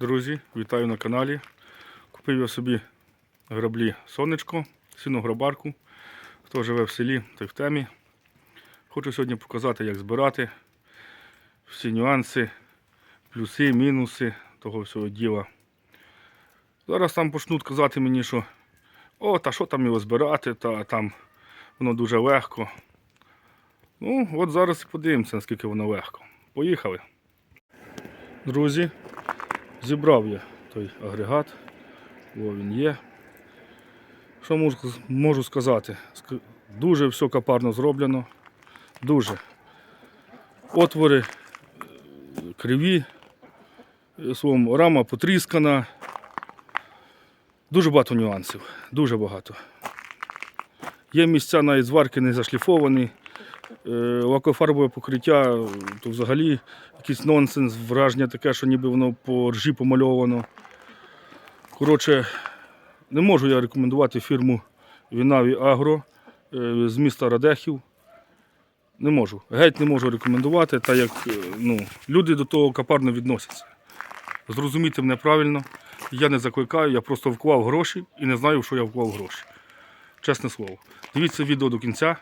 Друзі, вітаю на каналі. Купив я собі граблі сонечко, сінограбарку. Хто живе в селі, той в темі. Хочу сьогодні показати, як збирати всі нюанси, плюси, мінуси того всього діла. Зараз там почнуть казати мені, що о, та що там його збирати, та там воно дуже легко. Ну, от зараз і подивимося, наскільки воно легко. Поїхали. Друзі, зібрав я той агрегат. О, він є. Що можу, можу сказати? Дуже все капарно зроблено. Дуже. Отвори е, криві, е, словом, рама потріскана. Дуже багато нюансів. Дуже багато. Є місця навіть зварки не зашліфовані. Е, Лакофарбове покриття, то взагалі якийсь нонсенс, враження таке, що ніби воно по ржі помальовано. Коротше, не можу я рекомендувати фірму Вінаві Агро е, з міста Радехів. Не можу. Геть не можу рекомендувати, так як е, ну, люди до того капарно відносяться. Зрозумійте мене правильно, я не закликаю, я просто вклав гроші і не знаю, що я вклав гроші. Чесне слово. Дивіться відео до кінця.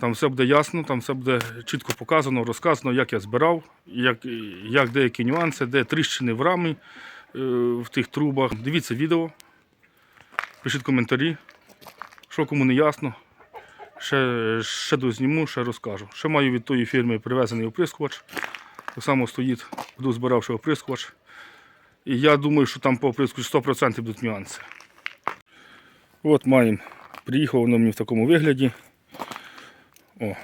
Там все буде ясно, там все буде чітко показано, розказано, як я збирав, як, як деякі нюанси, де тріщини в рамі е, в тих трубах. Дивіться відео, пишіть коментарі, що кому не ясно. Ще, ще дозніму, ще розкажу. Ще маю від тої фірми привезений оприскувач. Так само стоїть, буду збиравши оприскувач. І я думаю, що там по оприскувачу 100% будуть нюанси. От маємо. Приїхав воно мені в такому вигляді. О,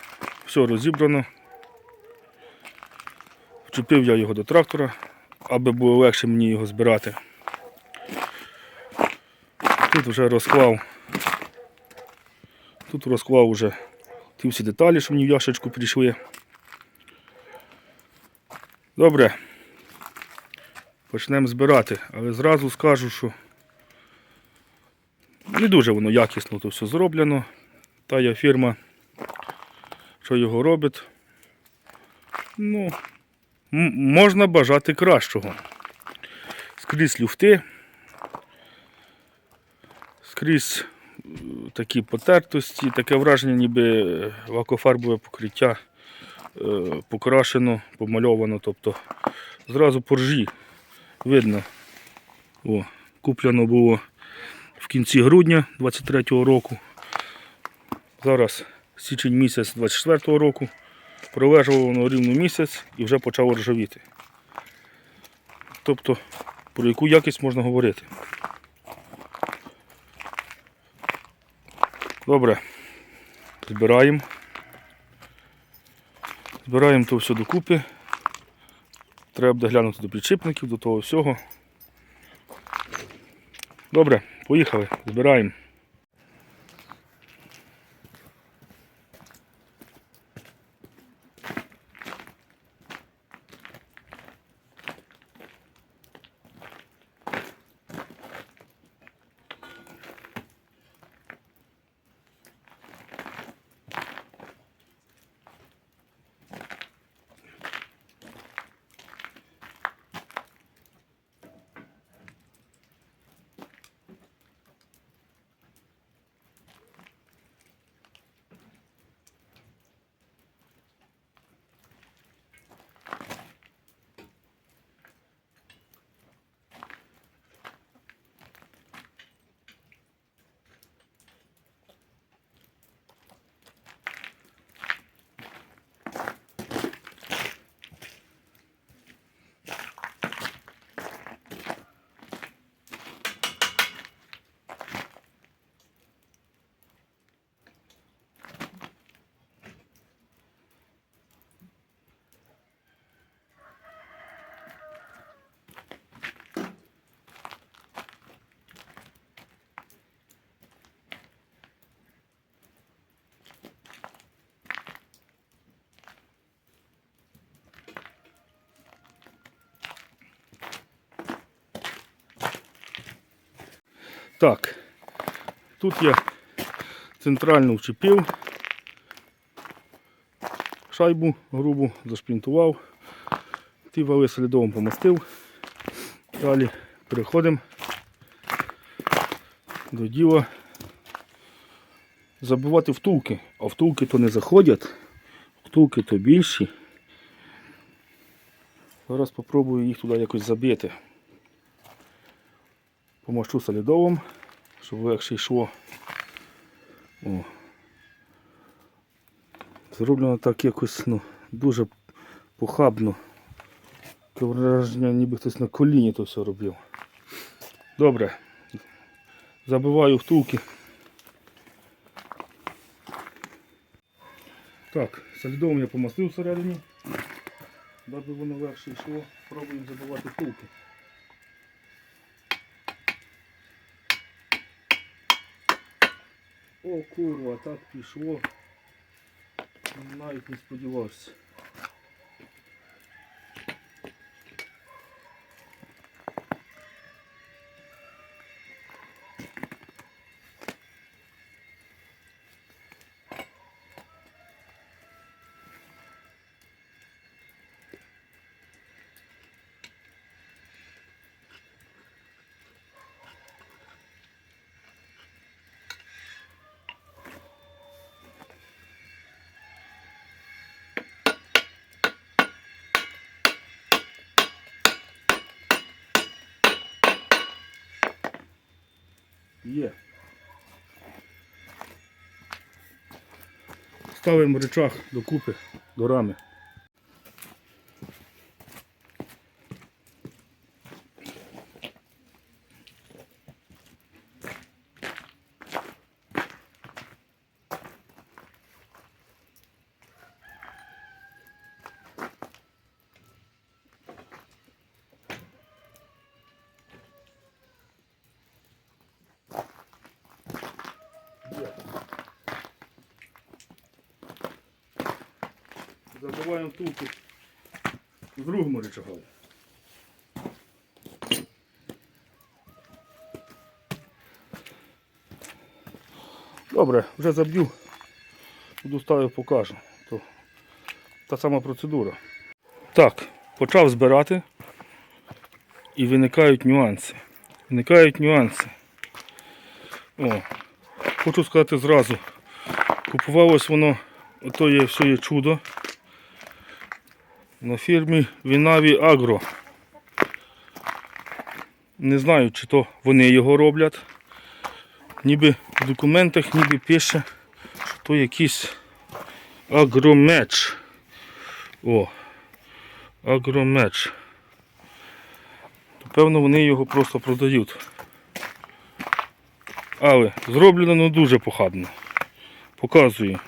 все розібрано. Вчепив я його до трактора, аби було легше мені його збирати. Тут вже розклав. Тут розклав вже ті всі деталі, що мені в яшечку прийшли. Добре. Почнемо збирати, але зразу скажу, що не дуже воно якісно то все зроблено. Та я фірма що його робить. Ну, можна бажати кращого. Скрізь люфти, скрізь е, такі потертості, таке враження, ніби е, лакофарбове покриття е, покрашено, помальовано, тобто зразу по ржі видно. О, куплено було в кінці грудня 23-го року. Зараз січень місяць 24-го року. Пролежало воно рівно місяць і вже почало ржавіти. Тобто, про яку якість можна говорити. Добре. Збираємо. Збираємо то все докупи. Треба буде глянути до підшипників, до того всього. Добре, поїхали, збираємо. Так, тут я центрально вчепив шайбу грубу, зашпінтував, ті вали солідовим помастив. Далі переходимо до діла забивати втулки. А втулки то не заходять, втулки то більші. Зараз спробую їх туди якось забити. Помощу солідовим, щоб легше йшло. О. Зроблено так якось ну, дуже похабно. Таке враження, ніби хтось на коліні то все робив. Добре. Забиваю втулки. Так, солідовим я помастив всередині. Даби воно легше йшло, пробуємо забивати втулки. О, курва, так пішло. Навіть не сподівався. Є. Ставимо речах докупи, до рами. Забиваємо втулки в другому речагові. Добре, вже заб'ю. Буду ставив, покажу. То та сама процедура. Так, почав збирати і виникають нюанси. Виникають нюанси. О, хочу сказати зразу. Купувалось воно, ото є все є чудо на фірмі Вінаві Агро. Не знаю, чи то вони його роблять. Ніби в документах ніби пише, що то якийсь агромеч. О, агромеч. То, певно, вони його просто продають. Але зроблено ну, дуже похабно. Показую.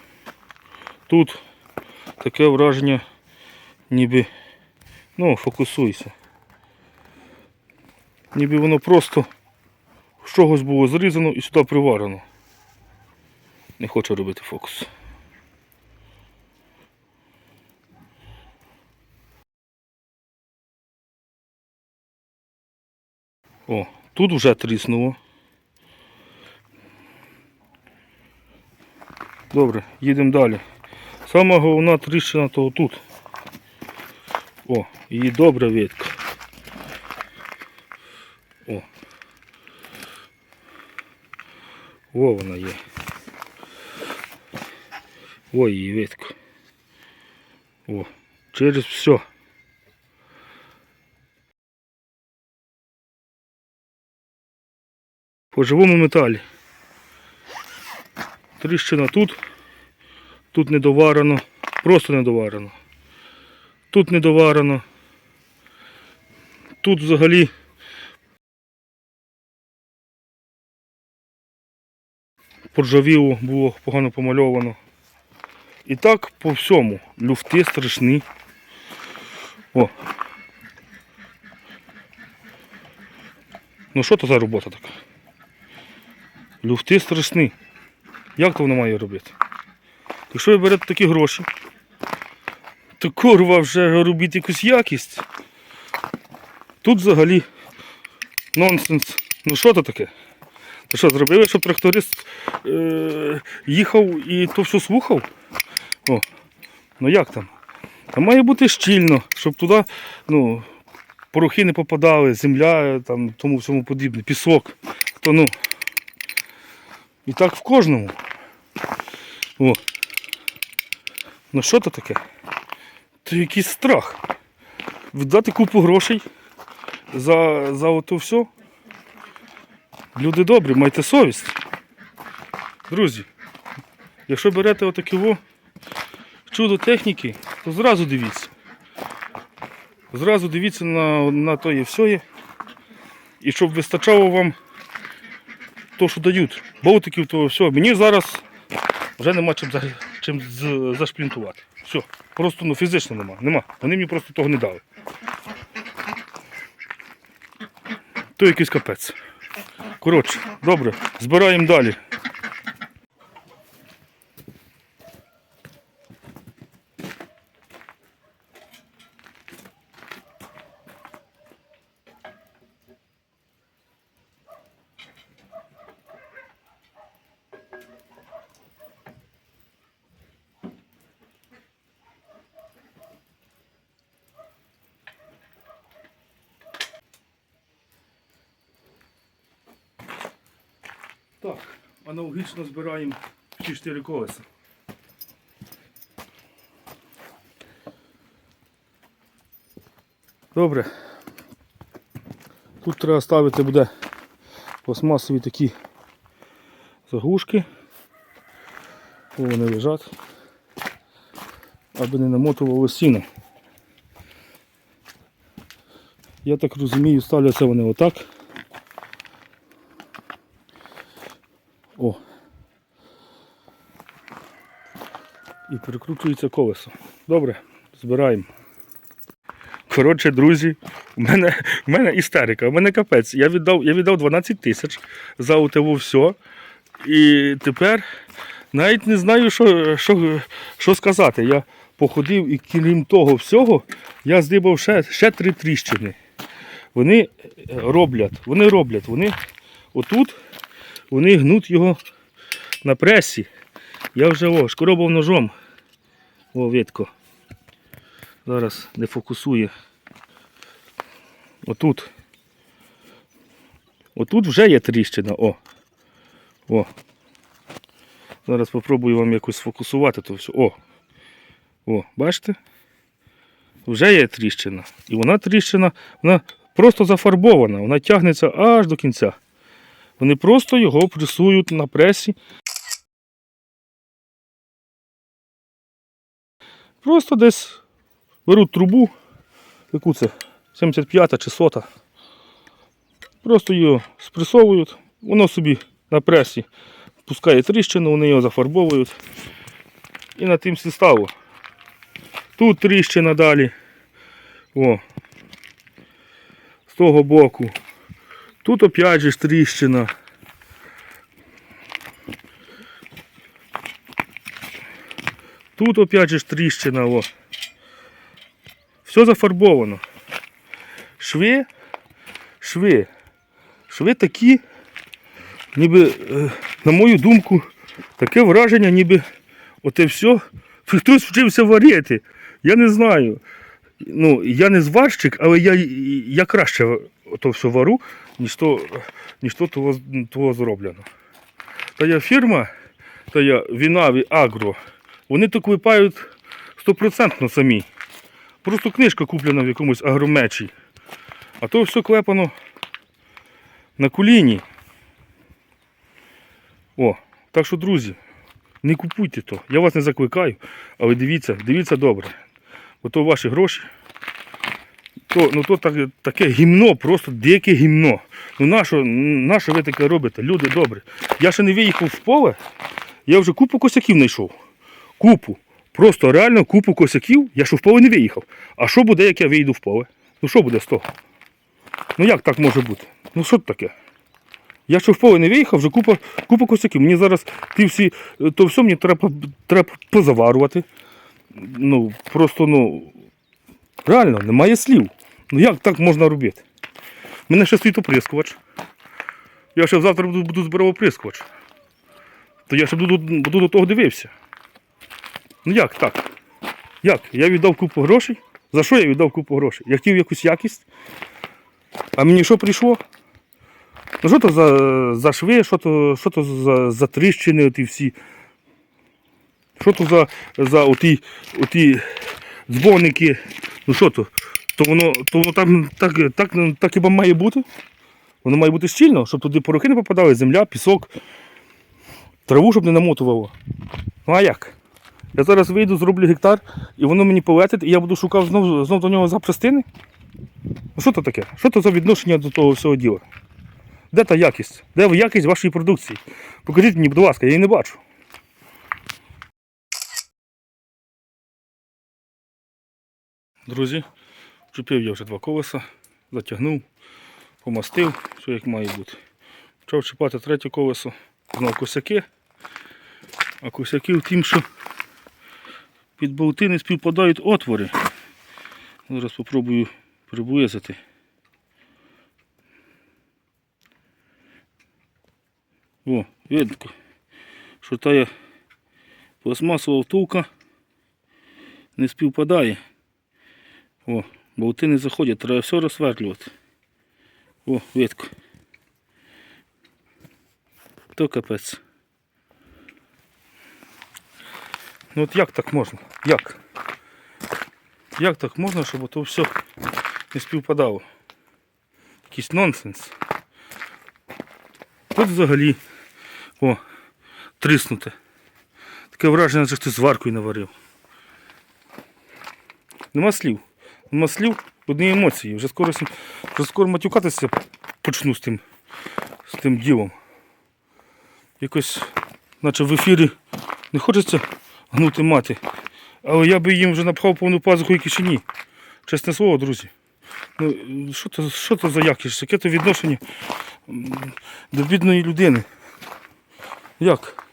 Тут таке враження ніби, ну, фокусуйся. Ніби воно просто з чогось було зрізано і сюди приварено. Не хочу робити фокус. О, тут вже тріснуло. Добре, їдемо далі. Сама головна тріщина того тут. О, її добре видко. О. О, вона є. О, її видко. О, через все. По живому металі. Тріщина тут, тут недоварено, просто недоварено. Тут недоварено. Тут взагалі поржавіло було погано помальовано. І так по всьому. Люфти страшні. О. Ну що то за робота така? Люфти страшні. Як то воно має робити? Якщо ви берете такі гроші, то курва вже робіть якусь якість. Тут взагалі нонсенс. Ну що то таке? Ти що, зробили, щоб тракторист е- їхав і то все слухав? О, ну як там? Там має бути щільно, щоб туди, ну, порохи не попадали, земля, там, тому всьому подібне, пісок. То, ну, і так в кожному. О. Ну що то таке? Це якийсь страх. Віддати купу грошей за, за ото все. Люди добрі, майте совість. Друзі, якщо берете отаке чудо техніки, то зразу дивіться. Зразу дивіться на, на то і все. І щоб вистачало вам то, що дають. Болтиків, то все. Мені зараз вже нема чим, чим зашплінтувати. Все. Просто ну, фізично нема. нема. Вони мені просто того не дали. То якийсь капець. Коротше, добре, збираємо далі. Так, аналогічно збираємо всі чотири колеса. Добре. Тут треба ставити буде пластмасові такі заглушки. О, Вони лежать, аби не намотувало сіно. Я так розумію, ставляться вони отак. І перекручується колесо. Добре, збираємо. Коротше, друзі, у мене, у мене істерика, у мене капець. Я віддав, я віддав 12 тисяч за УТВ все. І тепер навіть не знаю, що, що, що сказати. Я походив і крім того всього, я здибав ще, ще три тріщини. Вони роблять, вони роблять, вони отут вони гнуть його на пресі. Я вже о, шкоробав ножом. О, видко. Зараз не фокусує. Отут. Отут вже є тріщина. О. О. Зараз спробую вам якось сфокусувати то все. О. О, бачите? Вже є тріщина. І вона тріщина, вона просто зафарбована, вона тягнеться аж до кінця. Вони просто його пресують на пресі. Просто десь беруть трубу, яку це 75 чи 100. Просто її спресовують, воно собі на пресі пускає тріщину, вони його зафарбовують. І на тим стало. Тут тріщина далі. О. З того боку. Тут опять же тріщина. Тут опять же тріщина. О. Все зафарбовано. Шви, шви. Шви такі, ніби, е, на мою думку, таке враження, ніби оте все. Хтось вчився варити. Я не знаю. Ну, я не зварщик, але я, я краще то все вару, ніж то, ніж то того, того зроблено. Та я фірма, та я Вінаві Агро, вони так випають стопроцентно самі. Просто книжка куплена в якомусь агромечі. А то все клепано на коліні. О, так що, друзі, не купуйте то. Я вас не закликаю, але дивіться, дивіться добре. Бо то ваші гроші. То, ну то так, таке гімно, просто дике гімно. Ну нащо, нащо ви таке робите? Люди добрі. Я ще не виїхав в поле, я вже купу косяків знайшов. Купу. Просто реально купу косяків, я ще в поле не виїхав. А що буде, як я вийду в поле? Ну що буде з того? Ну як так може бути? Ну що таке? Я ще в поле не виїхав, вже купа, купа косяків. Мені зараз ті всі, то все мені треба, треба позаварувати. Ну, просто, ну, реально, немає слів. Ну як так можна робити? У мене ще стоїть оприскувач. Я ще завтра буду, буду збирав оприскувач. То я ще буду, буду до того дивився. Ну як так? Як? Я віддав купу грошей, За що я віддав купу грошей? Я хотів якусь якість. А мені що прийшло? Ну що то за, за шви, що то, що то за, за тріщини оті всі. Що то за, за оті, оті дзвоники. Ну що то? То воно, то воно там так, так, так хіба має бути? Воно має бути щільно, щоб туди порохи не попадали, земля, пісок, траву, щоб не намотувало. Ну а як? Я зараз вийду, зроблю гектар, і воно мені полетить, і я буду шукати знов, знов до нього запчастини? Ну що то таке? Що то за відношення до того всього діла? Де та якість? Де якість вашої продукції? Покажіть мені, будь ласка, я її не бачу. Друзі, вчепив я вже два колеса, затягнув, помастив, все як має бути. Почав чіпати третє колесо, знову косяки. А косяки в тім, що під болти не співпадають отвори. Зараз спробую приблизити. О, видно, що та пластмасова втулка не співпадає. О, болти не заходять, треба все розсвердлювати. О, видко. То капець. Ну от як так можна? Як? Як так можна, щоб то все не співпадало? Якийсь нонсенс. Тут взагалі о, тріснуте. Таке враження, що хтось зваркою наварив. Нема слів. Нема слів, одні емоції. Вже скоро, вже скоро матюкатися почну з тим, з тим ділом. Якось, наче в ефірі не хочеться гнути мати. Але я би їм вже напхав повну пазуху і кишені. Чесне слово, друзі. Ну, що то, що то за якість? Яке то відношення до бідної людини? Як?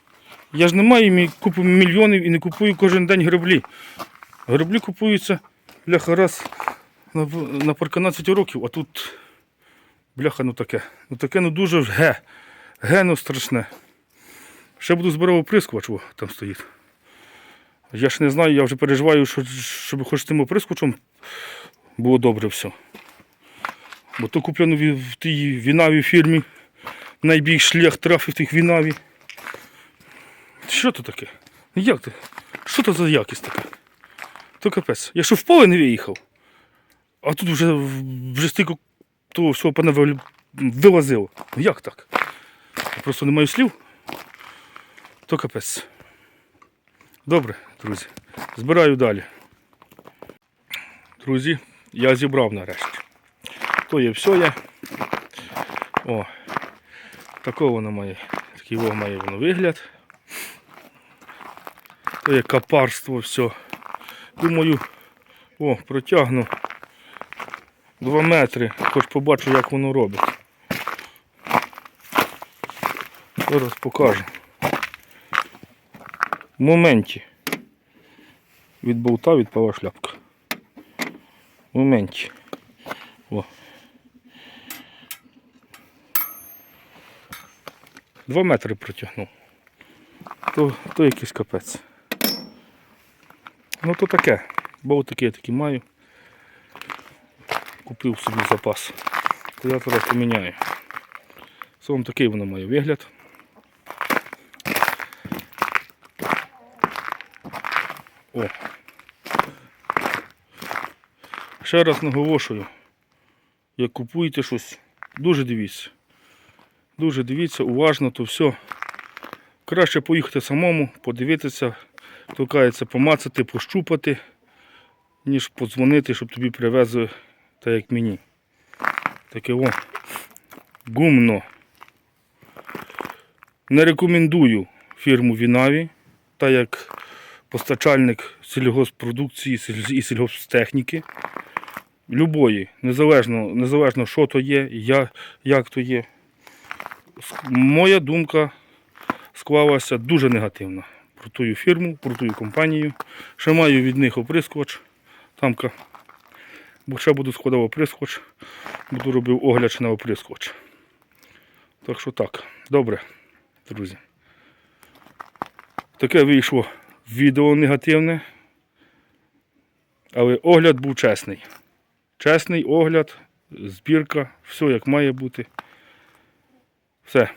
Я ж не маю купу мільйонів і не купую кожен день граблі. Граблі купуються бляха раз на, на 12 років, а тут бляха ну таке. Ну таке ну дуже ге. Ге ну страшне. Ще буду збирав оприскувач, о, там стоїть. Я ж не знаю, я вже переживаю, що, щоб хоч тим оприскувачем було добре все. Бо то куплено в тій вінавій фірмі. Найбільш шлях трафив тих вінаві. Що то таке? Як ти? Що то за якість така? То капець. Я що в поле не виїхав, а тут вже, вже стільки того всього пане вилазило. Як так? Я просто не маю слів. То капець. Добре, друзі. Збираю далі. Друзі, я зібрав нарешті. То є все є. О, такого воно має. Такий має воно вигляд. То є капарство все. Думаю, о, протягну 2 метри, хоч побачу, як воно робить. Зараз покажу. В моменті. Від болта відпала шляпка. В моменті. О. Два метри протягнув. То, то якийсь капець. Ну то таке. Болтики я такі маю. Купив собі запас. Я зараз поміняю. Словом такий воно має вигляд. О. Ще раз наголошую. Як купуєте щось, дуже дивіться. Дуже дивіться, уважно, то все. Краще поїхати самому, подивитися, толкається помацати, пощупати, ніж подзвонити, щоб тобі привезли, так як мені. Таке о. Гумно. Не рекомендую фірму Вінаві, так як постачальник сільгоспродукції і сільгосптехніки. Любої, незалежно, незалежно що то є, я, як то є. Моя думка склалася дуже негативно про ту фірму, про ту компанію. Ще маю від них оприскувач. Тамка. Бо ще буду складав оприскувач, буду робив огляд на оприскувач. Так що так, добре, друзі. Таке вийшло відео негативне. Але огляд був чесний. Чесний огляд, збірка, все як має бути. Все.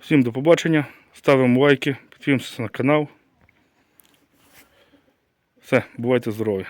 Всім до побачення. Ставимо лайки, підписуємося на канал. Все, бувайте здорові.